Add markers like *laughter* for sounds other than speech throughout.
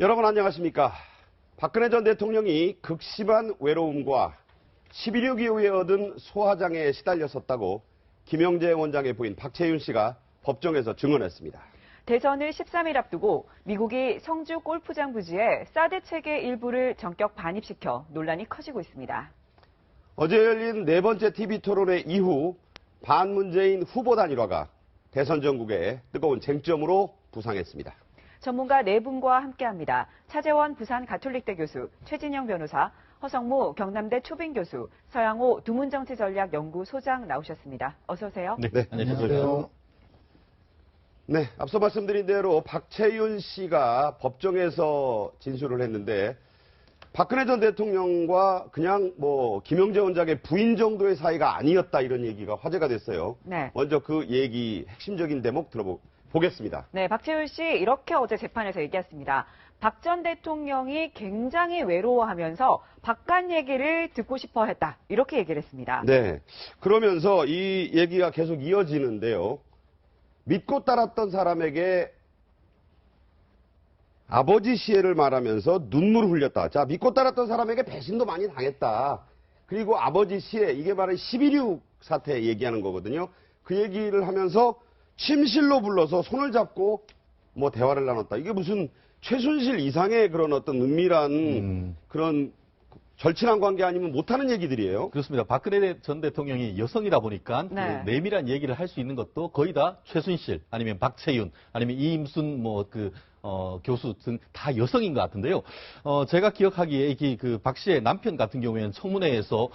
여러분 안녕하십니까. 박근혜 전 대통령이 극심한 외로움과 11.6 이후에 얻은 소화장애에 시달렸었다고 김영재 원장의 부인 박채윤 씨가 법정에서 증언했습니다. 대선을 13일 앞두고 미국이 성주 골프장 부지에 사드 체계 일부를 전격 반입시켜 논란이 커지고 있습니다. 어제 열린 네 번째 TV 토론회 이후 반문재인 후보 단일화가 대선 전국의 뜨거운 쟁점으로 부상했습니다. 전문가 네 분과 함께합니다. 차재원 부산 가톨릭대 교수, 최진영 변호사, 허성무 경남대 초빙 교수, 서양호 두문정치전략연구 소장 나오셨습니다. 어서 오세요. 네, 네, 안녕하세요. 네, 앞서 말씀드린 대로 박채윤 씨가 법정에서 진술을 했는데 박근혜 전 대통령과 그냥 뭐 김영재 원장의 부인 정도의 사이가 아니었다 이런 얘기가 화제가 됐어요. 네. 먼저 그 얘기 핵심적인 대목 들어보 겠습니다. 네, 박채윤 씨 이렇게 어제 재판에서 얘기했습니다. 박 전 대통령이 굉장히 외로워하면서 바깥 얘기를 듣고 싶어 했다. 이렇게 얘기를 했습니다. 네. 그러면서 이 얘기가 계속 이어지는데요. 믿고 따랐던 사람에게 아버지 시해를 말하면서 눈물을 흘렸다. 자, 믿고 따랐던 사람에게 배신도 많이 당했다. 그리고 아버지 시해, 이게 바로 11.6 사태 얘기하는 거거든요. 그 얘기를 하면서 침실로 불러서 손을 잡고 뭐 대화를 나눴다. 이게 무슨 최순실 이상의 그런 어떤 은밀한 음. 그런 절친한 관계 아니면 못하는 얘기들이에요. 그렇습니다. 박근혜 전 대통령이 여성이다 보니까 네. 그 내밀한 얘기를 할 수 있는 것도 거의 다 최순실 아니면 박채윤 아니면 이임순 뭐그 어, 교수 등 다 여성인 것 같은데요. 어, 제가 기억하기에 이그 박 씨의 남편 같은 경우에는 청문회에서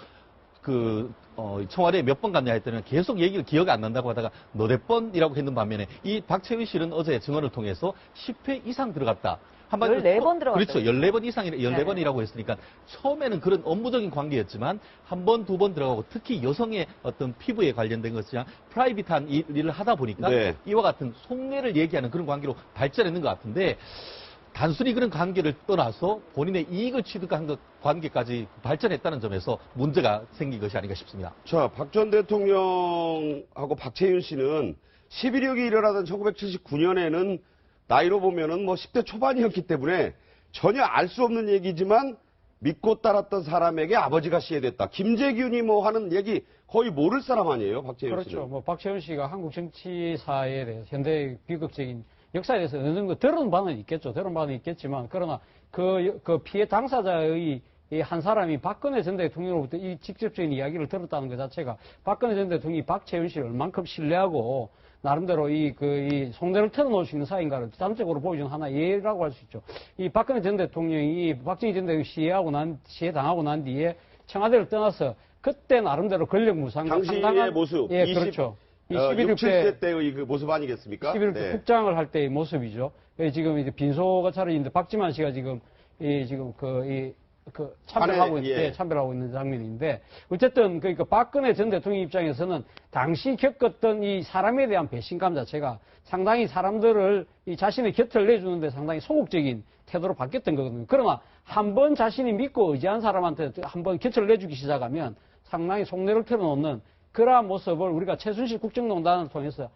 그 어, 청와대에 몇 번 갔냐 했더니 계속 얘기를 기억이 안 난다고 하다가 너댓 번이라고 했는 반면에 이 박채윤 씨는 어제 증언을 통해서 10회 이상 들어갔다. 한마디로 14번 처- 들어갔어요. 그렇죠. 14번 이상이라 네. 14번이라고 했으니까 처음에는 그런 업무적인 관계였지만 한 번, 두 번 들어가고 특히 여성의 어떤 피부에 관련된 것이랑 프라이빗한 일- 일을 하다 보니까 네. 이와 같은 속내를 얘기하는 그런 관계로 발전했는 것 같은데 단순히 그런 관계를 떠나서 본인의 이익을 취득한 것 관계까지 발전했다는 점에서 문제가 생긴 것이 아닌가 싶습니다. 자, 박 전 대통령하고 박채윤 씨는 11.6이 일어나던 1979년에는 나이로 보면은 뭐 10대 초반이었기 때문에 전혀 알 수 없는 얘기지만 믿고 따랐던 사람에게 아버지가 시해됐다. 김재균이 뭐 하는 얘기 거의 모를 사람 아니에요, 박채윤 그렇죠. 씨는. 뭐 박채원 씨가 한국 정치사에 대해서 현대 비극적인 역사에 대해서 어느 정도 들은 바는 있겠죠. 들은 바는 있겠지만 그러나 그, 그 피해 당사자의 이한 사람이 박근혜 전 대통령으로부터 이 직접적인 이야기를 들었다는 것 자체가 박근혜 전 대통령이 박채윤 씨를 얼만큼 신뢰하고 나름대로 이, 그, 이 속내를 털어놓을 수 있는 사이인가를 단적으로 보여주는 하나의 예라고 할 수 있죠. 이 박근혜 전 대통령이 박정희 전 대통령 시해하고 난, 시해 당하고 난 뒤에 청와대를 떠나서 그때 나름대로 권력 무상과 당시의 모습. 예, 20, 그렇죠. 이 어, 11일 6, 때 7세 때의 그 모습 아니겠습니까? 11일 네. 국장을 할 때의 모습이죠. 예, 지금 이제 빈소가 차려 있는데 박지만 씨가 지금 이 지금 그, 이, 그 참배하고 있는 예. 예, 참배하고 있는 장면인데 어쨌든 그러니까 박근혜 전 대통령 입장에서는 당시 겪었던 이 사람에 대한 배신감 자체가 상당히 사람들을 이 자신의 곁을 내주는데 상당히 소극적인 태도로 바뀌었던 거거든요. 그러나 한 번 자신이 믿고 의지한 사람한테 한 번 곁을 내주기 시작하면 상당히 속내를 털어놓는 그러한 모습을 우리가 최순실 국정농단을 통해서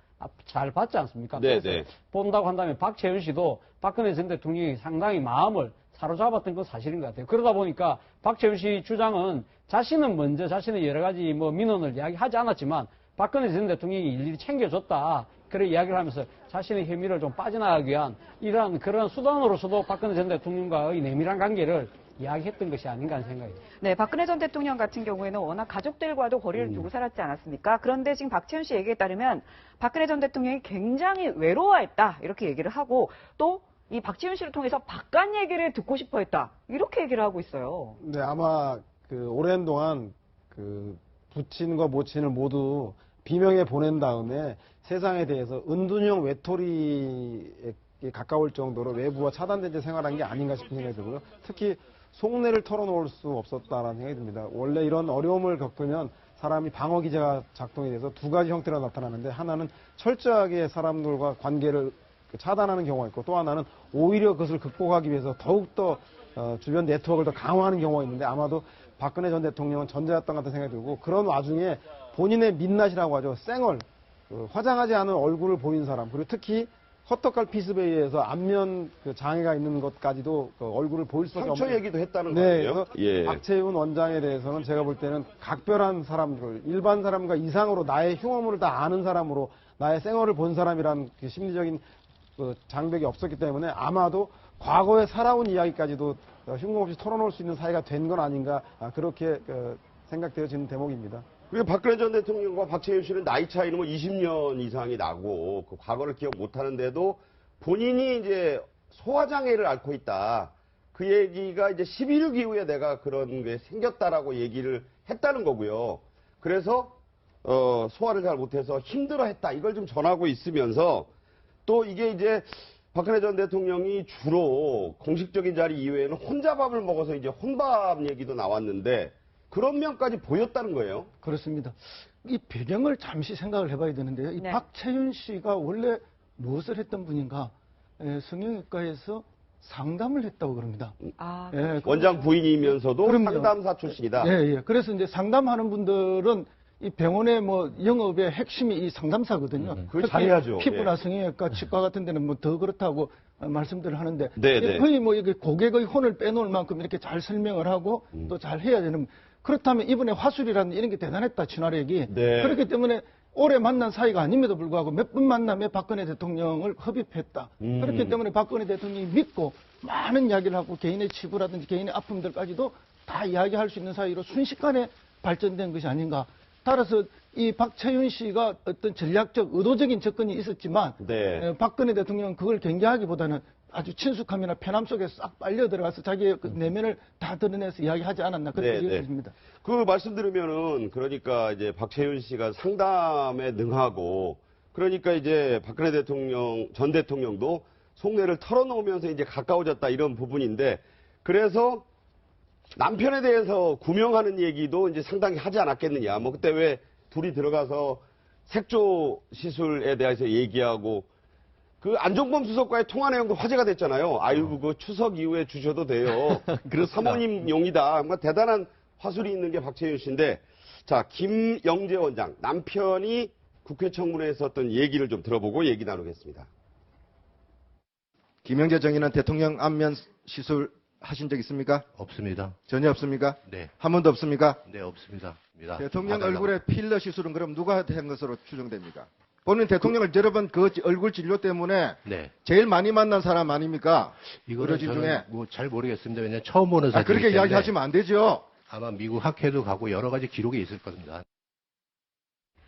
잘 봤지 않습니까? 네, 그래서 네. 본다고 한다면 박채윤 씨도 박근혜 전 대통령이 상당히 마음을 사로잡았던 건 사실인 것 같아요. 그러다 보니까 박채윤 씨 주장은 자신은 먼저 자신의 여러 가지 뭐 민원을 이야기하지 않았지만 박근혜 전 대통령이 일일이 챙겨줬다. 그런 이야기를 하면서 자신의 혐의를 좀 빠져나가기 위한 이러한 그런 수단으로서도 박근혜 전 대통령과의 내밀한 관계를 이야기했던 것이 아닌가 하는 생각이에요. 네, 박근혜 전 대통령 같은 경우에는 워낙 가족들과도 거리를 음. 두고 살았지 않았습니까? 그런데 지금 박채윤 씨 얘기에 따르면 박근혜 전 대통령이 굉장히 외로워했다 이렇게 얘기를 하고 또 이 박채윤 씨를 통해서 바깥 얘기를 듣고 싶어 했다 이렇게 얘기를 하고 있어요. 네, 아마 그 오랜 동안 그 부친과 모친을 모두 비명에 보낸 다음에 세상에 대해서 은둔형 외톨이에 가까울 정도로 외부와 차단된 채 생활한 게 아닌가 싶은 생각이 들고요. 특히 속내를 털어놓을 수 없었다라는 생각이 듭니다. 원래 이런 어려움을 겪으면 사람이 방어 기제가 작동이 돼서 두 가지 형태로 나타나는데 하나는 철저하게 사람들과 관계를 그 차단하는 경우가 있고 또 하나는 오히려 그것을 극복하기 위해서 더욱더 어, 주변 네트워크를 더 강화하는 경우가 있는데 아마도 박근혜 전 대통령은 전자였던 것 같은 생각이 들고 그런 와중에 본인의 민낯이라고 하죠. 쌩얼, 그 화장하지 않은 얼굴을 보인 사람 그리고 특히 허떡갈 피습에 의해서 안면 그 장애가 있는 것까지도 그 얼굴을 보일 수밖에 상처 없는 얘기도 했다는 네, 거예요. 예. 박채훈 원장에 대해서는 제가 볼 때는 각별한 사람들, 일반 사람과 이상으로 나의 흉어물을 다 아는 사람으로 나의 생얼을 본 사람이란 그 심리적인 그 장벽이 없었기 때문에 아마도 과거에 살아온 이야기까지도 어, 흉금없이 털어놓을 수 있는 사이가 된 건 아닌가 아, 그렇게 그 생각되어지는 대목입니다. 그리고 박근혜 전 대통령과 박채윤 씨는 나이 차이는 뭐 20년 이상이 나고 그 과거를 기억 못 하는데도 본인이 이제 소화장애를 앓고 있다. 그 얘기가 이제 11.6 이후에 내가 그런 게 생겼다라고 얘기를 했다는 거고요. 그래서 어, 소화를 잘 못해서 힘들어 했다. 이걸 좀 전하고 있으면서 또 이게 이제 박근혜 전 대통령이 주로 공식적인 자리 이외에는 혼자 밥을 먹어서 이제 혼밥 얘기도 나왔는데 그런 면까지 보였다는 거예요. 그렇습니다. 이 배경을 잠시 생각을 해봐야 되는데요. 이 네. 박채윤 씨가 원래 무엇을 했던 분인가? 에, 성형외과에서 상담을 했다고 그럽니다. 아, 예, 원장 부인이면서도 그럼요. 상담사 출신이다. 예, 예. 그래서 이제 상담하는 분들은 이 병원의 뭐 영업의 핵심이 이 상담사거든요. 그걸 특히 잘해야죠. 피부나 예. 성형외과, 치과 같은 데는 뭐 더 그렇다고 어, 말씀들을 하는데 네, 네. 거의 뭐 이게 고객의 혼을 빼놓을 만큼 이렇게 잘 설명을 하고 음. 또잘 해야 되는 그렇다면 이번에 화술이라는 이런 게 대단했다 친화력이 네. 그렇기 때문에 오래 만난 사이가 아님에도 불구하고 몇 번 만남에 박근혜 대통령을 흡입했다. 음. 그렇기 때문에 박근혜 대통령이 믿고 많은 이야기를 하고 개인의 치부라든지 개인의 아픔들까지도 다 이야기할 수 있는 사이로 순식간에 발전된 것이 아닌가. 따라서 이 박채윤 씨가 어떤 전략적 의도적인 접근이 있었지만 네. 에, 박근혜 대통령은 그걸 경계하기보다는 아주 친숙함이나 편함 속에 싹 빨려 들어가서 자기의 그 내면을 다 드러내서 이야기하지 않았나 그렇게 네, 네. 여겨집니다. 그 말씀 들으면은 그러니까 이제 박채윤 씨가 상담에 능하고 그러니까 이제 박근혜 대통령 전 대통령도 속내를 털어놓으면서 이제 가까워졌다 이런 부분인데 그래서 남편에 대해서 구명하는 얘기도 이제 상당히 하지 않았겠느냐. 뭐 그때 왜 둘이 들어가서 색조 시술에 대해서 얘기하고 그 안종범 수석과의 통화 내용도 화제가 됐잖아요. 아유, 그 추석 이후에 주셔도 돼요. *laughs* 그 사모님 용이다. 뭔가 대단한 화술이 있는 게 박채윤 씨인데, 자, 김영재 원장, 남편이 국회 청문회에서 어떤 얘기를 좀 들어보고 얘기 나누겠습니다. 김영재 정의는 대통령 안면 시술 하신 적 있습니까? 없습니다. 전혀 없습니까? 네, 한 번도 없습니까? 네 없습니다. 대통령. 얼굴에 필러 시술은 그럼 누가 한 것으로 추정됩니까? 본인 대통령을 여러 번 그 얼굴 진료 때문에 네, 제일 많이 만난 사람 아닙니까? 이거는 중에. 뭐 잘 모르겠습니다. 왜냐면 처음 보는 아, 사진이기 그렇게 이야기하시면 안 되죠. 아마 미국 학회도 가고 여러 가지 기록이 있을 겁니다.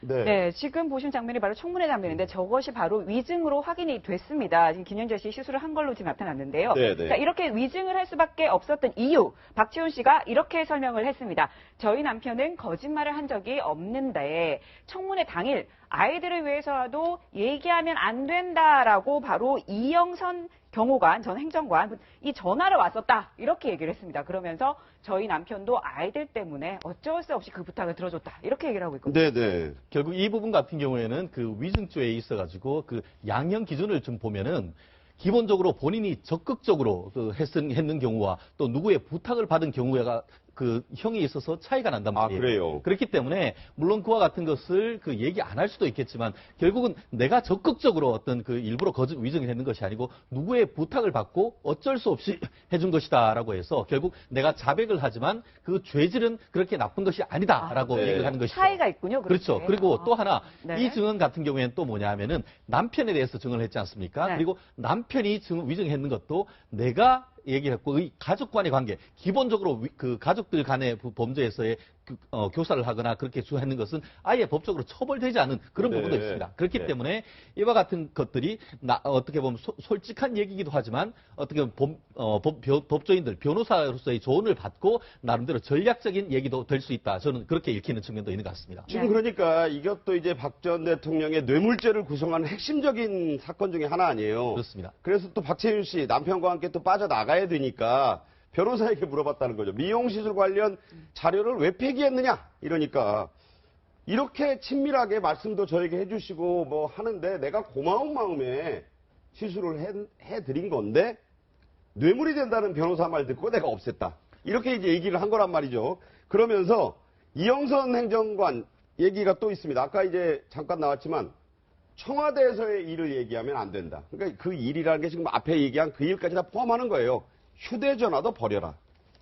네, 지금 보신 장면이 바로 청문회 장면인데 저것이 바로 위증으로 확인이 됐습니다. 지금 김현재 씨 시술을 한 걸로 지금 나타났는데요. 네, 네. 자, 이렇게 위증을 할 수밖에 없었던 이유, 박지훈 씨가 이렇게 설명을 했습니다. 저희 남편은 거짓말을 한 적이 없는데 청문회 당일 아이들을 위해서라도 얘기하면 안 된다라고 바로 이영선 경호관 전 행정관 이 전화를 왔었다 이렇게 얘기를 했습니다. 그러면서 저희 남편도 아이들 때문에 어쩔 수 없이 그 부탁을 들어줬다 이렇게 얘기를 하고 있거든요. 네네. 결국 이 부분 같은 경우에는 그 위증죄에 있어가지고 그 양형 기준을 좀 보면은 기본적으로 본인이 적극적으로 그 했은, 했는 경우와 또 누구의 부탁을 받은 경우가 그 형이 있어서 차이가 난단 아, 말이에요. 그래요? 그렇기 때문에 물론 그와 같은 것을 그 얘기 안 할 수도 있겠지만 결국은 내가 적극적으로 어떤 그 일부러 거짓 위증을 했는 것이 아니고 누구의 부탁을 받고 어쩔 수 없이 *clears throat* 해준 것이다라고 해서 결국 내가 자백을 하지만 그 죄질은 그렇게 나쁜 것이 아니다라고 아, 네. 얘기를 하는 것이죠. 차이가 있군요. 그렇죠. 그렇게. 그리고 아. 또 하나 네. 이 증언 같은 경우에는 또 뭐냐 하면은 남편에 대해서 증언을 했지 않습니까? 네. 그리고 남편이 증, 위증했는 것도 내가 얘기했고 의 가족 간의 관계. 기본적으로 위- 그 가족들 간의 부- 범죄에서의 그, 어, 교사를 하거나 그렇게 주했는 것은 아예 법적으로 처벌되지 않은 그런 네. 부분도 있습니다. 그렇기 네. 때문에 이와 같은 것들이 나- 어떻게 보면 소- 솔직한 얘기이기도 하지만 어떻게 보면 법, 어, 법, 벼- 법조인들 변호사로서의 조언을 받고 나름대로 전략적인 얘기도 될 수 있다. 저는 그렇게 읽히는 측면도 있는 것 같습니다. 지금 네. 그러니까 이것도 이제 박 전 대통령의 뇌물죄를 구성하는 핵심적인 사건 중에 하나 아니에요. 그렇습니다. 그래서 또 박채윤 씨 남편과 함께 또 빠져나가야 되니까 변호사에게 물어봤다는 거죠. 미용시술 관련 자료를 왜 폐기했느냐? 이러니까 이렇게 친밀하게 말씀도 저에게 해주시고 뭐 하는데 내가 고마운 마음에 시술을 해, 해드린 건데 뇌물이 된다는 변호사 말 듣고 내가 없앴다. 이렇게 이제 얘기를 한 거란 말이죠. 그러면서 이영선 행정관 얘기가 또 있습니다. 아까 이제 잠깐 나왔지만 청와대에서의 일을 얘기하면 안 된다. 그러니까 그 일이라는 게 지금 앞에 얘기한 그 일까지 다 포함하는 거예요. 휴대전화도 버려라.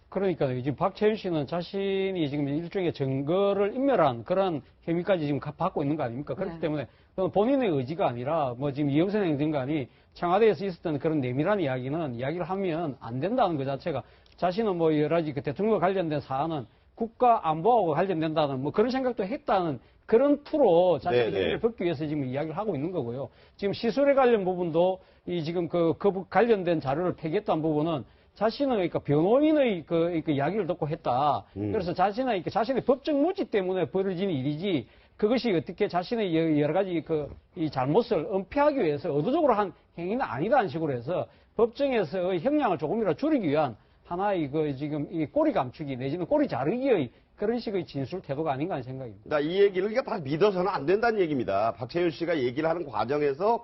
그러니까 지금 박채윤 씨는 자신이 지금 일종의 증거를 인멸한 그런 혐의까지 지금 가- 받고 있는 거 아닙니까? 그렇기 네. 때문에 그건 본인의 의지가 아니라 뭐 지금 이영선 행정관이 청와대에서 있었던 그런 내밀한 이야기는 이야기를 하면 안 된다는 것 자체가 자신은 뭐 여러 가지 그 대통령과 관련된 사안은 국가 안보하고 관련된다는 뭐 그런 생각도 했다는 그런 투로 자신의 네, 네. 혐의를 벗기 위해서 지금 이야기를 하고 있는 거고요. 지금 시술에 관련 부분도 이 지금 그, 그 부- 관련된 자료를 폐기했다는 부분은 자신은 그러니까 변호인의 그, 그 이야기를 듣고 했다. 음. 그래서 자신의 그 자신의 법적 무지 때문에 벌어진 일이지 그것이 어떻게 자신의 여- 여러 가지 그 이 잘못을 은폐하기 위해서 의도적으로 한 행위는 아니다는 식으로 해서 법정에서의 형량을 조금이라도 줄이기 위한 하나의 그 지금 이 꼬리 감추기 내지는 꼬리 자르기의 그런 식의 진술 태도가 아닌가 하는 생각입니다. 나이 얘기를 그러니까 다 믿어서는 안 된다는 얘기입니다. 박채윤 씨가 얘기를 하는 과정에서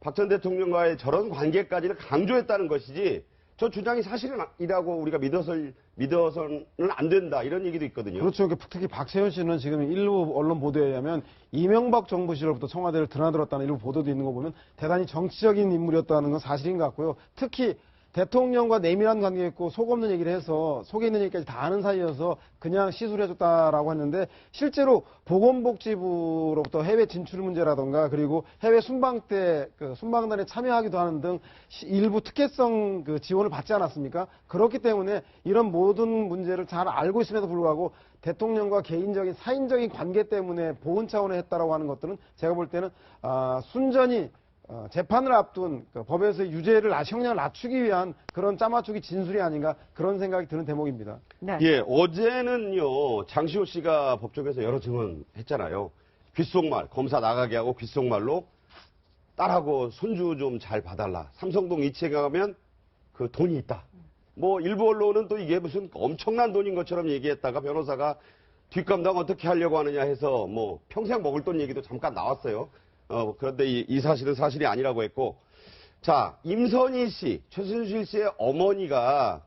박 전 대통령과의 저런 관계까지를 강조했다는 것이지 저 주장이 사실이라고 우리가 믿어서 믿어서는 안 된다 이런 얘기도 있거든요. 그렇죠. 그 특히 박세현 씨는 지금 일부 언론 보도에 의하면 이명박 정부 시절부터 청와대를 드나들었다는 일부 보도도 있는 거 보면 대단히 정치적인 인물이었다는 건 사실인 것 같고요. 특히 대통령과 내밀한 관계였고 속 없는 얘기를 해서 속에 있는 얘기까지 다 아는 사이여서 그냥 시술해줬다라고 했는데 실제로 보건복지부로부터 해외 진출 문제라던가 그리고 해외 순방 때 그 순방단에 참여하기도 하는 등 시- 일부 특혜성 그 지원을 받지 않았습니까? 그렇기 때문에 이런 모든 문제를 잘 알고 있음에도 불구하고 대통령과 개인적인 사인적인 관계 때문에 보훈 차원에 했다라고 하는 것들은 제가 볼 때는 아, 순전히 어, 재판을 앞둔 그 법에서의 유죄를 아- 형량을 낮추기 위한 그런 짜맞추기 진술이 아닌가 그런 생각이 드는 대목입니다. 네. 예, 어제는요, 장시호 씨가 법정에서 여러 증언 했잖아요. 귓속말, 검사 나가게 하고 귓속말로 딸하고 손주 좀 잘 봐달라. 삼성동 이체에 가면 그 돈이 있다. 뭐 일부 언론은 또 이게 무슨 엄청난 돈인 것처럼 얘기했다가 변호사가 뒷감당 어떻게 하려고 하느냐 해서 뭐 평생 먹을 돈 얘기도 잠깐 나왔어요. 어, 그런데 이, 이 사실은 사실이 아니라고 했고. 자, 임선희 씨, 최순실 씨의 어머니가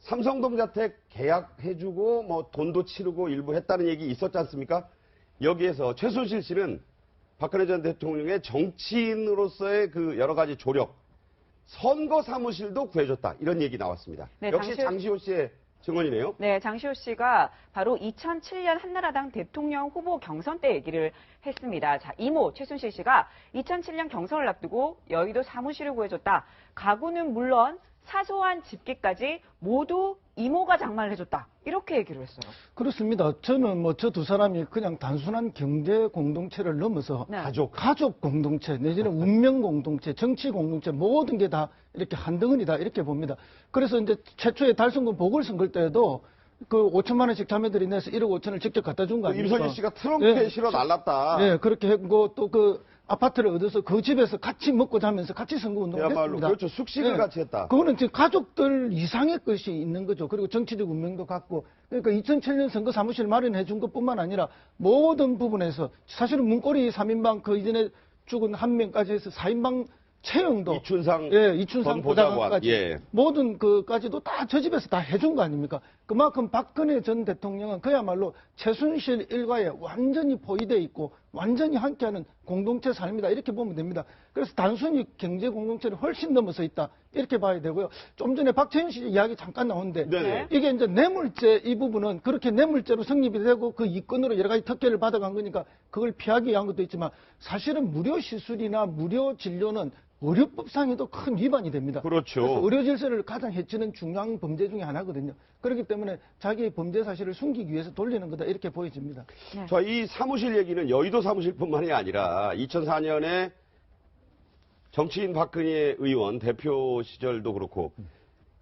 삼성동 자택 계약해주고 뭐 돈도 치르고 일부 했다는 얘기 있었지 않습니까? 여기에서 최순실 씨는 박근혜 전 대통령의 정치인으로서의 그 여러 가지 조력, 선거 사무실도 구해줬다 이런 얘기 나왔습니다. 네, 역시 장시호- 장시호 씨의 증언이네요. 네, 장시호 씨가 바로 2007년 한나라당 대통령 후보 경선 때 얘기를 했습니다. 자, 이모 최순실 씨가 2007년 경선을 앞두고 여의도 사무실을 구해줬다. 가구는 물론 사소한 집기까지 모두 이모가 장만을 해줬다. 이렇게 얘기를 했어요. 그렇습니다. 저는 뭐 저 두 사람이 그냥 단순한 경제 공동체를 넘어서 네. 가족. 가족 공동체 내지는 운명 공동체, 정치 공동체 모든 게 다 이렇게 한 덩어리다 이렇게 봅니다. 그래서 이제 최초의 달성군 보궐선거 때도 그 5천만 원씩 자매들이 내서 1억 5천을 직접 갖다 준거그 아닙니까? 임선희 씨가 트럼프에 예. 실어 날랐다. 예, 그렇게 했고 또 그 아파트를 얻어서 그 집에서 같이 먹고 자면서 같이 선거 운동을 그야말로 했습니다. 그렇죠. 숙식을 예. 같이 했다. 그거는 지금 가족들 이상의 것이 있는 거죠. 그리고 정치적 운명도 갖고. 그러니까 2007년 선거 사무실 마련해 준 것뿐만 아니라 모든 부분에서 사실은 문고리 3인방 그 이전에 죽은 한 명까지 해서 4인방 채용도 이춘상 예, 이춘상. 보좌관까지 예. 모든 그까지도 다 저 집에서 다 해준 거 아닙니까? 그만큼 박근혜 전 대통령은 그야말로 최순실 일가에 완전히 포위돼 있고 완전히 함께하는 공동체 삶이다 이렇게 보면 됩니다. 그래서 단순히 경제 공동체를 훨씬 넘어서 있다 이렇게 봐야 되고요. 좀 전에 박채윤 씨 이야기 잠깐 나오는데 네네. 이게 이제 뇌물죄 이 부분은 그렇게 뇌물죄로 성립이 되고 그 이권으로 여러 가지 특혜를 받아간 거니까 그걸 피하기 위한 것도 있지만 사실은 무료 시술이나 무료 진료는 의료법상에도 큰 위반이 됩니다. 그렇죠. 그래서 의료 질서를 가장 해치는 중요한 범죄 중에 하나거든요. 그렇기 때문에 자기의 범죄 사실을 숨기기 위해서 돌리는 거다 이렇게 보여집니다. 저이 사무실 얘기는 여의도 사무실뿐만이 아니라 2004년에 정치인 박근혜 의원 대표 시절도 그렇고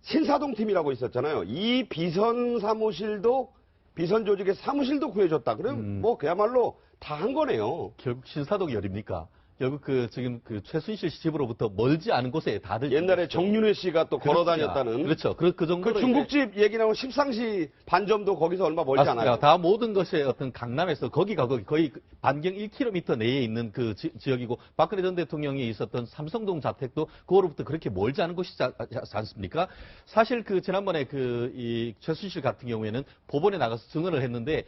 신사동 팀이라고 있었잖아요. 이 비선 사무실도 비선 조직의 사무실도 구해줬다. 그럼 음. 뭐 그야말로 다 한 거네요. 결국 신사동이 어딥니까? 결국 그 지금 그 최순실 씨 집으로부터 멀지 않은 곳에 다들 옛날에. 정윤회 씨가 또 걸어 다녔다는 그렇죠. 그, 그그 정도로 중국집 얘기 나오면 십상시 반점도 거기서 얼마 멀지 맞습니다. 않아요. 다 모든 것의 어떤 강남에서 거기가 거기 거의 그 반경 1km 내에 있는 그 지, 역이고 박근혜 전 대통령이 있었던 삼성동 자택도 그거로부터 그렇게 멀지 않은 곳이지 않- 않습니까? 사실 그 지난번에 그 이 최순실 같은 경우에는 법원에 나가서 증언을 했는데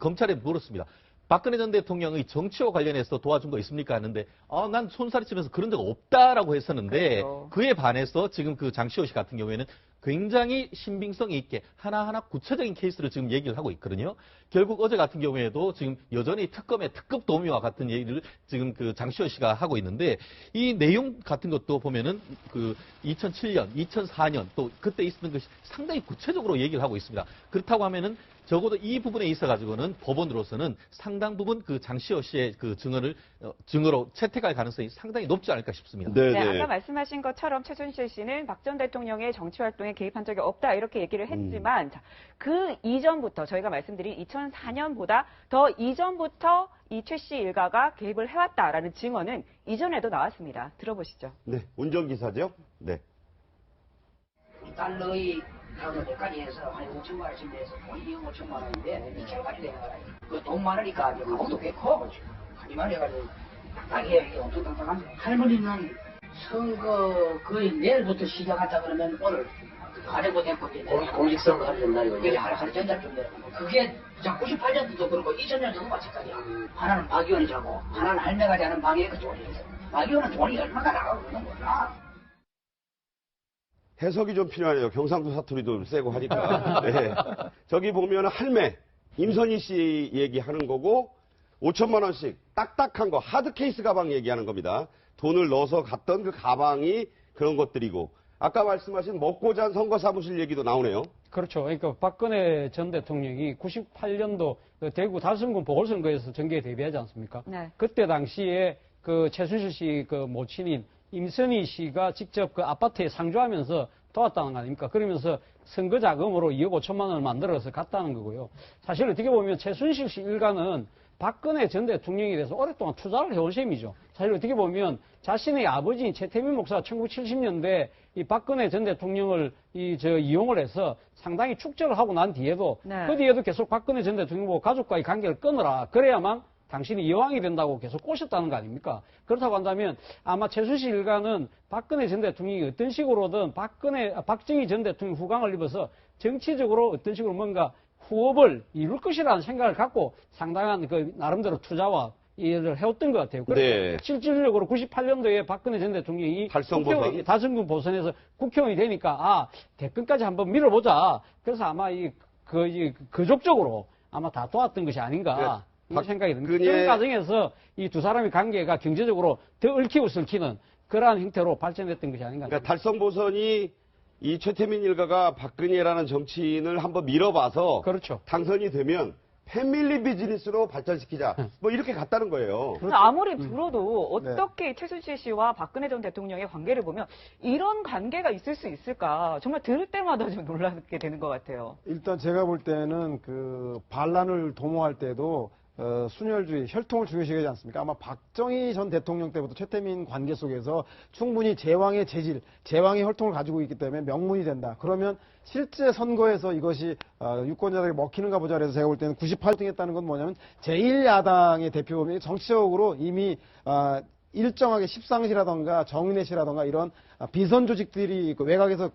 검찰에 물었습니다. 박근혜 전 대통령의 정치와 관련해서 도와준 거 있습니까? 하는데, 아, 난 손살이 치면서 그런 적 없다라고 했었는데, 그렇죠. 그에 반해서 지금 그 장시호 씨 같은 경우에는 굉장히 신빙성 있게 하나하나 구체적인 케이스를 지금 얘기를 하고 있거든요. 결국 어제 같은 경우에도 지금 여전히 특검의 특급 도미와 같은 얘기를 지금 그 장시호 씨가 하고 있는데 이 내용 같은 것도 보면은 그 2007년, 2004년 또 그때 있었던 것이 상당히 구체적으로 얘기를 하고 있습니다. 그렇다고 하면은 적어도 이 부분에 있어 가지고는 법원으로서는 상당 부분 그 장시호 씨의 그 증언을 어, 증거로 채택할 가능성이 상당히 높지 않을까 싶습니다. 네, 네네. 아까 말씀하신 것처럼 최순실 씨는 박 전 대통령의 정치 활동에 개입한 적이 없다 이렇게 얘기를 했지만 자, 그 이전부터 저희가 말씀드린 2004년보다 더 이전부터 이 최 씨 일가가 개입을 해왔다라는 증언은 이전에도 나왔습니다. 들어보시죠. 네, 운전기사죠? 네. 달러의 가격 몇가지 해서 한 5천만 원씩 내서 돈이 5천만 원인데 2천까지 되는 거라. 그돈 많으니까 이제 가격도 꽤 커. 하지만 해가지고 딱해 이게 엄청 딱딱한데 할머니는 선거 거의 내일부터 시작한다 그러면 오늘 가려고 됐고 공직 선거 하는 날 그게 하루 하루 전날쯤 돼. 그게 98년도도 그렇고 2000년도도 마찬가지야. 하나는 박 의원이 자고 하나는 할매가 자는 방에 그 돈이 있어. 박 의원은 돈이 얼마나 나가고 그러는 거야. 해석이 좀 필요하네요. 경상도 사투리도 세고 하니까. 네. 저기 보면 할매, 임선희 씨 얘기하는 거고, 5천만 원씩 딱딱한 거, 하드 케이스 가방 얘기하는 겁니다. 돈을 넣어서 갔던 그 가방이 그런 것들이고, 아까 말씀하신 먹고 잔 선거 사무실 얘기도 나오네요. 그렇죠. 그러니까 박근혜 전 대통령이 98년도 그 대구 달성군 보궐선거에서 정계에 데뷔하지 않습니까? 네. 그때 당시에 그 최순실 씨 그 모친인 임선희 씨가 직접 그 아파트에 상주하면서 도왔다는 거 아닙니까? 그러면서 선거 자금으로 2억 5천만 원을 만들어서 갔다는 거고요. 사실 어떻게 보면 최순실 씨 일가는 박근혜 전 대통령에 대해서 오랫동안 투자를 해온 셈이죠. 사실 어떻게 보면 자신의 아버지인 최태민 목사가 1970년대 이 박근혜 전 대통령을 이 저 이용을 해서 상당히 축제를 하고 난 뒤에도 네. 그 뒤에도 계속 박근혜 전 대통령 보고 가족과의 관계를 끊어라. 그래야만 당신이 여왕이 된다고 계속 꼬셨다는 거 아닙니까? 그렇다고 한다면 아마 최순실 일가는 박근혜 전 대통령이 어떤 식으로든 박근혜, 아, 박정희 전 대통령 후광을 입어서 정치적으로 어떤 식으로 뭔가 후업을 이룰 것이라는 생각을 갖고 상당한 그 나름대로 투자와 이해를 해왔던 것 같아요. 네. 실질적으로 98년도에 박근혜 전 대통령이 보선. 다성군 보선에서 국회의원이 되니까 아 대권까지 한번 밀어보자. 그래서 아마 이 그, 이 그족적으로 아마 다 도왔던 것이 아닌가 네. 이런 생각이 듭니다. 그런 과정에서 이 두 사람의 관계가 경제적으로 더 얽히고 설키는 그러한 형태로 발전했던 것이 아닌가. 그러니까 달성 보선이 이 최태민 일가가 박근혜라는 정치인을 한번 밀어봐서 그렇죠. 당선이 되면 패밀리 비즈니스로 발전시키자. 뭐 이렇게 갔다는 거예요. 근데 아무리 들어도 어떻게 최순실 씨와 박근혜 전 대통령의 관계를 보면 이런 관계가 있을 수 있을까 정말 들을 때마다 좀 놀라게 되는 것 같아요. 일단 제가 볼 때는 그 반란을 도모할 때도 어, 순혈주의, 혈통을 중요시하지 않습니까? 아마 박정희 전 대통령 때부터 최태민 관계 속에서 충분히 제왕의 재질, 제왕의 혈통을 가지고 있기 때문에 명문이 된다. 그러면 실제 선거에서 이것이 어, 유권자들에게 먹히는가 보자 그래서 제가 볼 때는 98등 했다는 건 뭐냐면 제1야당의 대표범이 정치적으로 이미 아, 일정하게 십상시라던가 정인혜 씨라던가 이런 아, 비선 조직들이 그 외곽에서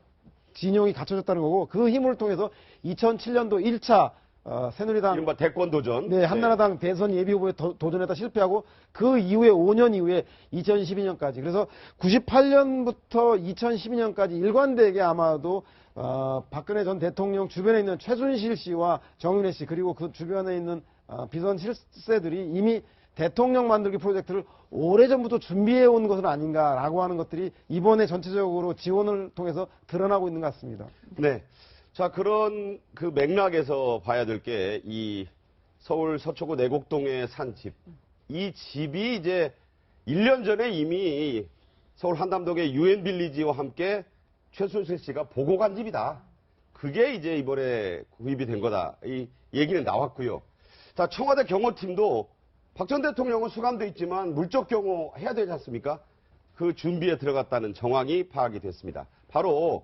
진영이 갖춰졌다는 거고 그 힘을 통해서 2007년도 1차 어, 새누리당 이른바 대권 도전. 네, 한나라당 대선 예비 후보에 도, 도전했다 실패하고 그 이후에 5년 이후에 2012년까지 그래서 98년부터 2012년까지 일관되게 아마도 어, 박근혜 전 대통령 주변에 있는 최순실 씨와 정윤혜 씨 그리고 그 주변에 있는 어, 비선 실세들이 이미 대통령 만들기 프로젝트를 오래전부터 준비해 온 것은 아닌가라고 하는 것들이 이번에 전체적으로 지원을 통해서 드러나고 있는 것 같습니다. 네. 자, 그런 그 맥락에서 봐야 될 게 이 서울 서초구 내곡동에 산 집. 이 집이 이제 1년 전에 이미 서울 한담동의 유엔 빌리지와 함께 최순실 씨가 보고 간 집이다. 그게 이제 이번에 구입이 된 거다. 이 얘기는 나왔고요. 자, 청와대 경호팀도 박 전 대통령은 수감돼 있지만 물적 경호 해야 되지 않습니까? 그 준비에 들어갔다는 정황이 파악이 됐습니다. 바로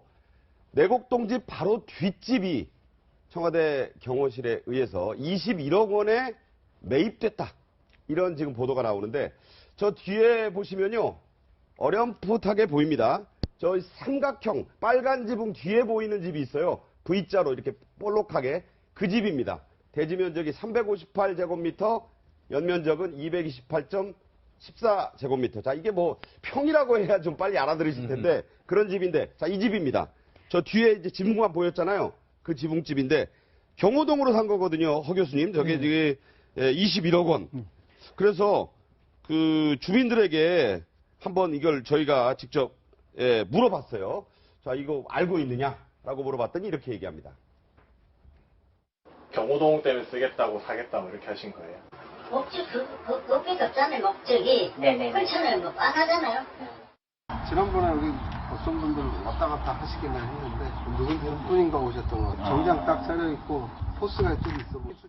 내곡동 집 바로 뒷집이 청와대 경호실에 의해서 21억 원에 매입됐다. 이런 지금 보도가 나오는데 저 뒤에 보시면요. 어렴풋하게 보입니다. 저 삼각형 빨간 지붕 뒤에 보이는 집이 있어요. V자로 이렇게 볼록하게 그 집입니다. 대지 면적이 358제곱미터 연면적은 228.14제곱미터. 자, 이게 뭐 평이라고 해야 좀 빨리 알아들으실 텐데 그런 집인데 자, 이 집입니다. 저 뒤에 이제 지붕만 보였잖아요. 그 지붕집인데 경호동으로 산 거거든요. 허 교수님. 저게 지금 21억 원. 그래서 그 주민들에게 한번 이걸 저희가 직접 예, 물어봤어요. 자, 이거 알고 있느냐라고 물어봤더니 이렇게 얘기합니다. 경호동 때문에 쓰겠다고 사겠다고 이렇게 하신 거예요. 목적 그, 그, 그밖에 없잖아요, 목적이. 네네. 그렇잖아요, 뭐, 뻔하잖아요. 지난번에 우리 어떤 분들 왔다 갔다 하시기는 했는데 누군 분인가 오셨던 거 정장 딱 차려 입고 포스가 좀 있어 보이죠.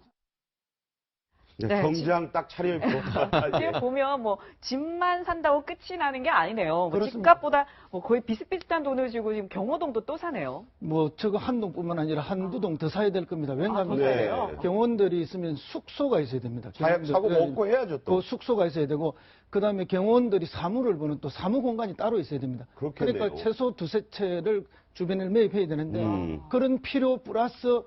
네, 네, 정장 딱 차려입고. *laughs* 예. 지금 보면 뭐 집만 산다고 끝이 나는 게 아니네요. 뭐 그렇습니다. 집값보다 뭐 거의 비슷비슷한 돈을 주고 지금 경호동도 또 사네요. 뭐 저거 한 동뿐만 아니라 한두 동 더 사야 될 겁니다. 왜냐하면 아, 더 사야 돼요? 경호원들이 있으면 숙소가 있어야 됩니다. 사, 경호원들- 사고 예, 먹고 해야죠 또. 그 숙소가 있어야 되고 그다음에 경호원들이 사무를 보는 또 사무 공간이 따로 있어야 됩니다. 그렇겠네요. 러니까 최소 두세 채를 주변에 매입해야 되는데 음. 그런 필요 플러스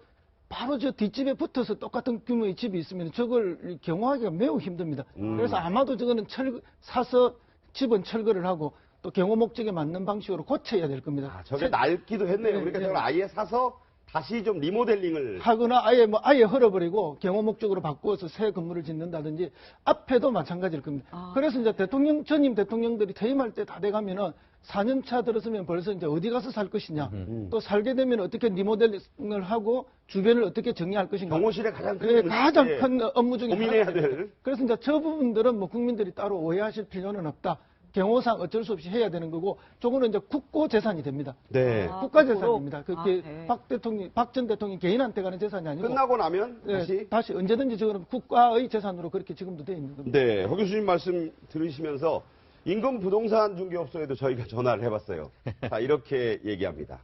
바로 저 뒷집에 붙어서 똑같은 규모의 집이 있으면 저걸 경호하기가 매우 힘듭니다. 음. 그래서 아마도 저거는 철 사서 집은 철거를 하고 또 경호 목적에 맞는 방식으로 고쳐야 될 겁니다. 아, 저게 새- 낡기도 했네요. 네, 그러니까 네. 저걸 아예 사서 다시 좀 리모델링을. 하거나 아예 뭐 아예 헐어버리고 경호 목적으로 바꾸어서 새 건물을 짓는다든지 앞에도 마찬가지일 겁니다. 아. 그래서 이제 대통령 전임 대통령들이 퇴임할 때 다 돼가면은 4년 차 들었으면 벌써 이제 어디 가서 살 것이냐, 음. 또 살게 되면 어떻게 리모델링을 하고 주변을 어떻게 정리할 것인가. 경호실의 가장 큰 문제. 가장 예. 큰 업무 중에 고민해야 하나입니다. 될. 그래서 이제 저 부분들은 뭐 국민들이 따로 오해하실 필요는 없다. 경호상 어쩔 수 없이 해야 되는 거고, 저거는 이제 국고 재산이 됩니다. 네. 아, 국가? 재산입니다. 그게 아, 네. 박 대통령, 박 전 대통령 개인한테 가는 재산이 아니고 끝나고 나면 네, 다시. 다시 언제든지 저거는 국가의 재산으로 그렇게 지금도 돼 있는 겁니다. 네, 허 교수님 말씀 들으시면서 인근 부동산 중개업소에도 저희가 전화를 해봤어요. 자, 이렇게 얘기합니다.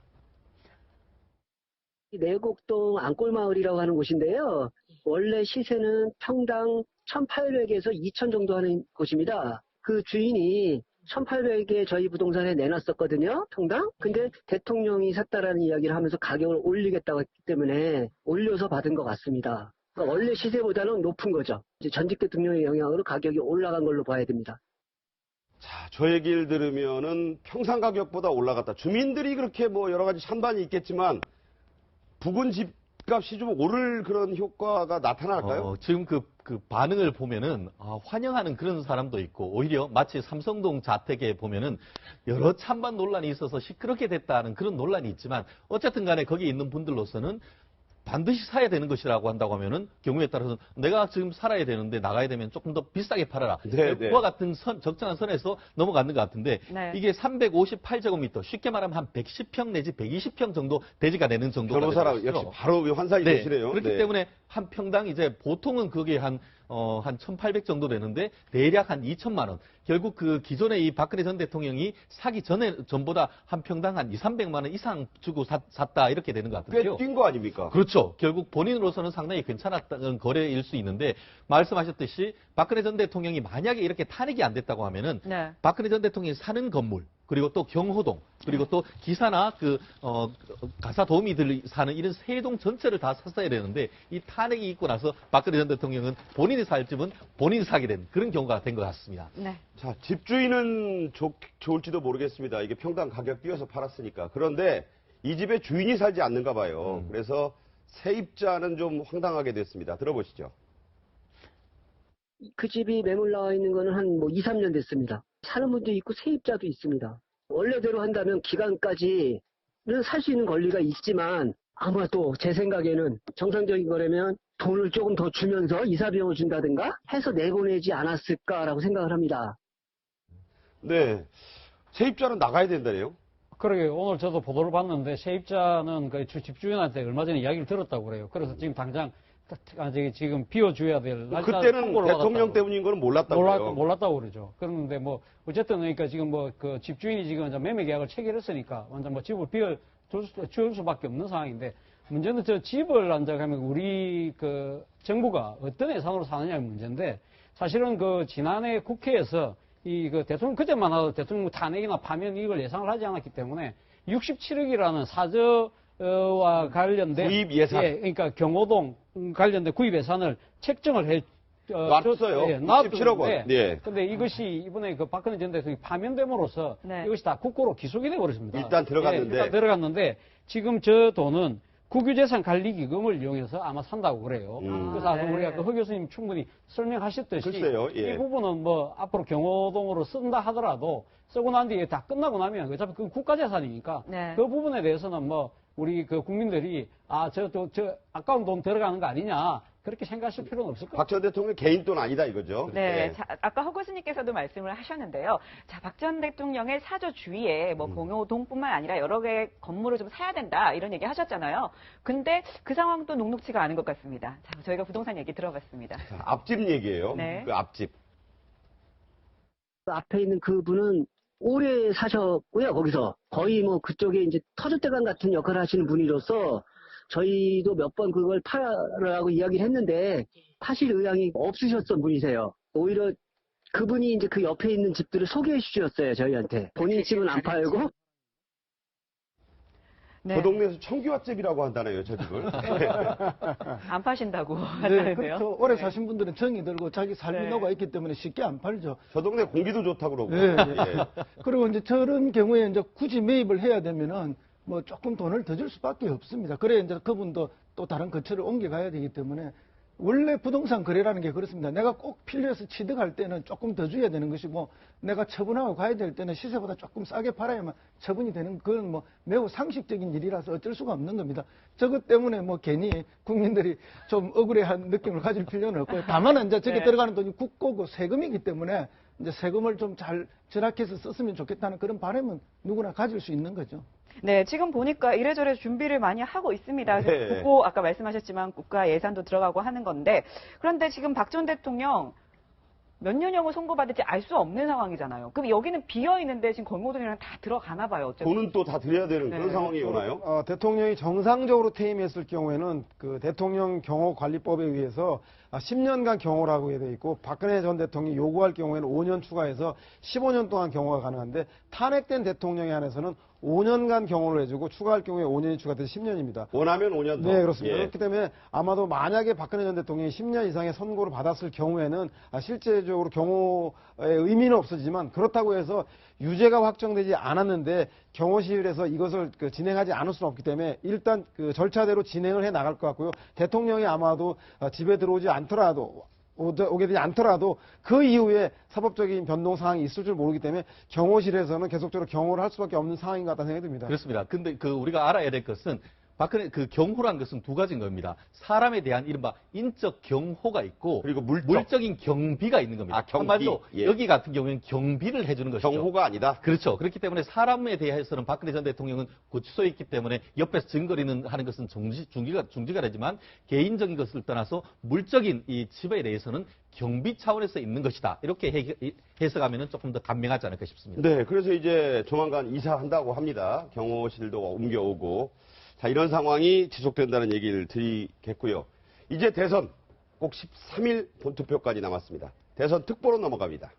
내곡동 안골마을이라고 하는 곳인데요. 원래 시세는 평당 1,800에서 2,000 정도 하는 곳입니다. 그 주인이 1,800에 저희 부동산에 내놨었거든요. 평당. 근데 대통령이 샀다라는 이야기를 하면서 가격을 올리겠다고 했기 때문에 올려서 받은 것 같습니다. 그러니까 원래 시세보다는 높은 거죠. 이제 전직 대통령의 영향으로 가격이 올라간 걸로 봐야 됩니다. 자, 저 얘기를 들으면은 평상 가격보다 올라갔다. 주민들이 그렇게 뭐 여러 가지 찬반이 있겠지만 부근 집값이 좀 오를 그런 효과가 나타날까요? 어, 지금 그, 그 반응을 보면은 아, 환영하는 그런 사람도 있고 오히려 마치 삼성동 자택에 보면은 여러 찬반 논란이 있어서 시끄럽게 됐다는 그런 논란이 있지만 어쨌든 간에 거기 있는 분들로서는 반드시 사야 되는 것이라고 한다고 하면은 경우에 따라서 내가 지금 살아야 되는데 나가야 되면 조금 더 비싸게 팔아라. 네, 네. 그와 같은 선, 적정한 선에서 넘어가는 것 같은데 네. 이게 358제곱미터 쉽게 말하면 한 110평 내지 120평 정도 대지가 되는 정도가 변호사랑 되겠죠. 역시 바로 환상이 네, 되시네요. 그렇기 네. 때문에 한 평당 이제 보통은 그게 한, 어, 한 1,800 정도 되는데 대략 한 2천만 원. 결국 그 기존에 이 박근혜 전 대통령이 사기 전에, 전보다 한 평당 한 2, 300만 원 이상 주고 샀, 다 이렇게 되는 것 같은데요. 꽤 뛴 거 아닙니까? 그렇죠. 결국 본인으로서는 상당히 괜찮았던 거래일 수 있는데 말씀하셨듯이 박근혜 전 대통령이 만약에 이렇게 탄핵이 안 됐다고 하면은 네. 박근혜 전 대통령이 사는 건물 그리고 또 경호동 그리고 또 기사나 그 어, 가사 도우미들이 사는 이런 세 동 전체를 다 샀어야 되는데 이 탄핵이 있고 나서 박근혜 전 대통령은 본인이 살 집은 본인이 사게 된 그런 경우가 된 것 같습니다. 네. 자, 집주인은 좋, 좋을지도 모르겠습니다. 이게 평당 가격 뛰어서 팔았으니까. 그런데 이 집에 주인이 살지 않는가 봐요. 음. 그래서 세입자는 좀 황당하게 됐습니다. 들어보시죠. 그 집이 매물 나와 있는 거는 한 뭐 2, 3년 됐습니다. 사는 분도 있고 세입자도 있습니다. 원래대로 한다면 기간까지는 살 수 있는 권리가 있지만 아마도 제 생각에는 정상적인 거라면 돈을 조금 더 주면서 이사 비용을 준다든가 해서 내보내지 않았을까라고 생각을 합니다. 네. 세입자는 나가야 된다네요. 그러게 오늘 저도 보도를 봤는데 세입자는 그 주- 집주인한테 얼마 전에 이야기를 들었다고 그래요. 그래서 지금 당장 아, 저기 지금 비워줘야 될 날짜 그때는 대통령. 때문인 거는 몰랐다고요. 몰랐, 몰랐다고 그러죠. 그런데 뭐, 어쨌든 그러니까 지금 뭐, 그 집주인이 지금 매매 계약을 체결했으니까 완전 뭐 집을 비워 줄, 수, 줄 수밖에 없는 상황인데 문제는 저 집을 앉아가면 우리 그 정부가 어떤 예산으로 사느냐의 문제인데 사실은 그 지난해 국회에서 이 그 대통령 그때만 하도 대통령 탄핵이나 파면 이걸 예상을 하지 않았기 때문에 67억이라는 사저 와 관련된 구입 예산. 예, 그러니까 경호동 관련된 구입 예산을 책정을 해 어, 놨어요. 저- 예, 67억 원. 놨었는데 예. 근데 이것이 이번에 그 박근혜 전 대통령이 파면됨으로써 네. 이것이 다 국고로 기속이 돼버렸습니다. 일단 들어갔는데. 예, 일단 들어갔는데 지금 저 돈은 국유재산 관리기금을 이용해서 아마 산다고 그래요. 음. 그래서 아까 네. 우리가 그허 교수님 충분히 설명하셨듯이 글쎄요, 예. 이 부분은 뭐 앞으로 경호동으로 쓴다 하더라도 쓰고 난 뒤에 다 끝나고 나면 어차피 그 국가재산이니까 네. 그 부분에 대해서는 뭐 우리 그 국민들이 아저저저 아까운 돈 들어가는 거 아니냐 그렇게 생각하실 필요는 없을 것 같아요. 박 전 대통령 개인 돈 아니다 이거죠. 네, 예. 자, 아까 허 교수님께서도 말씀을 하셨는데요. 자, 박 전 대통령의 사저 주위에 음. 뭐 공효동뿐만 아니라 여러 개의 건물을 좀 사야 된다 이런 얘기 하셨잖아요. 근데 그 상황도 녹록치가 않은 것 같습니다. 자, 저희가 부동산 얘기 들어봤습니다. 자, 앞집 얘기예요. 네. 그 앞집. 그 앞에 있는 그분은 오래 사셨고요, 거기서. 거의 뭐 그쪽에 이제 터줏대감 같은 역할을 하시는 분이로서 저희도 몇 번 그걸 팔으라고 이야기를 했는데 파실 의향이 없으셨던 분이세요. 오히려 그분이 이제 그 옆에 있는 집들을 소개해 주셨어요, 저희한테. 본인 집은 안 팔고 네. 그 동네에서 청규화집이라고 한다네요, 저 집을. *laughs* 안 파신다고 네, 하는데요. 그렇죠. 오래 사신 분들은 정이 들고 자기 삶이 네. 녹아 있기 때문에 쉽게 안 팔죠. 저 동네 공기도 좋다고 그러고. 네, 예. *laughs* 그리고 이제 저런 경우에 이제 굳이 매입을 해야 되면은 뭐 조금 돈을 더 줄 수밖에 없습니다. 그래 이제 그분도 또 다른 거처를 옮겨가야 되기 때문에 원래 부동산 거래라는 게 그렇습니다. 내가 꼭 필요해서 취득할 때는 조금 더 줘야 되는 것이고 내가 처분하고 가야 될 때는 시세보다 조금 싸게 팔아야만 처분이 되는 그건 뭐 매우 상식적인 일이라서 어쩔 수가 없는 겁니다. 저것 때문에 뭐 괜히 국민들이 좀 억울해한 느낌을 가질 필요는 없고요. 다만 이제 저게 *laughs* 네. 들어가는 돈이 국고고 세금이기 때문에 이제 세금을 좀 잘 절약해서 썼으면 좋겠다는 그런 바람은 누구나 가질 수 있는 거죠. 네, 지금 보니까 이래저래 준비를 많이 하고 있습니다. 네. 국고 아까 말씀하셨지만 국가 예산도 들어가고 하는 건데 그런데 지금 박 전 대통령 몇 년형을 선고받을지 알 수 없는 상황이잖아요. 그럼 여기는 비어 있는데 지금 권고동이랑 다 들어가나 봐요. 어쨌든. 돈은 또 다 드려야 되는 그런 네. 상황이 오나요? 어, 대통령이 정상적으로 퇴임했을 경우에는 그 대통령 경호 관리법에 의해서 아, 10년간 경호를 하고 돼 있고 박근혜 전 대통령이 요구할 경우에는 5년 추가해서 15년 동안 경호가 가능한데 탄핵된 대통령에 한해서는 5년간 경호를 해주고 추가할 경우에 5년이 추가돼서 10년입니다. 원하면 5년 더. 네, 그렇습니다. 예. 그렇기 때문에 아마도 만약에 박근혜 전 대통령이 10년 이상의 선고를 받았을 경우에는 아, 실제적으로 경호의 의미는 없어지지만 그렇다고 해서 유죄가 확정되지 않았는데 경호실에서 이것을 그 진행하지 않을 수는 없기 때문에 일단 그 절차대로 진행을 해 나갈 것 같고요. 대통령이 아마도 아, 집에 들어오지 않더라도 오게 되지 않더라도 그 이후에 사법적인 변동 상황이 있을 줄 모르기 때문에 경호실에서는 계속적으로 경호를 할 수밖에 없는 상황인 것 같다는 생각이 듭니다. 그렇습니다. 근데 그 우리가 알아야 될 것은 박근혜 그 경호란 것은 두 가지인 겁니다. 사람에 대한 이른바 인적 경호가 있고 그리고 물적. 인 경비가 있는 겁니다. 아, 경비. 한마디로 예. 여기 같은 경우에는 경비를 해주는 것이죠. 경호가 아니다. 그렇죠. 그렇기 때문에 사람에 대해서는 박근혜 전 대통령은 구치소에 있기 때문에 옆에서 증거리는 하는 것은 중지, 중지가, 중지가 되지만 개인적인 것을 떠나서 물적인 이 집에 대해서는 경비 차원에서 있는 것이다. 이렇게 해, 해석하면 조금 더 간명하지 않을까 싶습니다. 네, 그래서 이제 조만간 이사한다고 합니다. 경호실도 옮겨오고. 자, 이런 상황이 지속된다는 얘기를 드리겠고요. 이제 대선 꼭 13일 본투표까지 남았습니다. 대선 특보로 넘어갑니다.